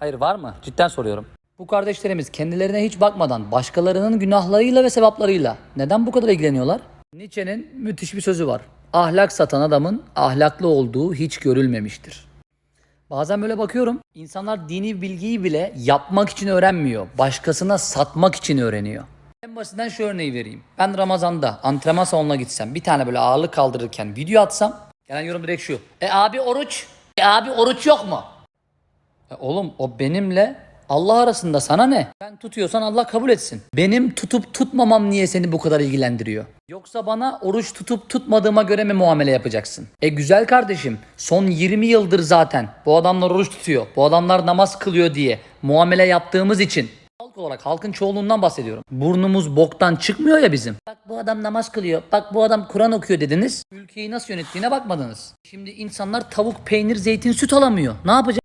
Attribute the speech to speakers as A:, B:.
A: Hayır var mı? Cidden soruyorum. Bu kardeşlerimiz kendilerine hiç bakmadan başkalarının günahlarıyla ve sevaplarıyla neden bu kadar ilgileniyorlar? Nietzsche'nin müthiş bir sözü var. Ahlak satan adamın ahlaklı olduğu hiç görülmemiştir. Bazen böyle bakıyorum. insanlar dini bilgiyi bile yapmak için öğrenmiyor. Başkasına satmak için öğreniyor. En basitinden şu örneği vereyim. Ben Ramazan'da antrenman salonuna gitsem bir tane böyle ağırlık kaldırırken video atsam gelen yorum direkt şu. E abi oruç. E abi oruç yok mu? E oğlum o benimle Allah arasında sana ne? Sen tutuyorsan Allah kabul etsin. Benim tutup tutmamam niye seni bu kadar ilgilendiriyor? Yoksa bana oruç tutup tutmadığıma göre mi muamele yapacaksın? E güzel kardeşim son 20 yıldır zaten bu adamlar oruç tutuyor. Bu adamlar namaz kılıyor diye muamele yaptığımız için Halk olarak halkın çoğunluğundan bahsediyorum. Burnumuz boktan çıkmıyor ya bizim. Bak bu adam namaz kılıyor. Bak bu adam Kur'an okuyor dediniz. Ülkeyi nasıl yönettiğine bakmadınız. Şimdi insanlar tavuk, peynir, zeytin, süt alamıyor. Ne yapacak?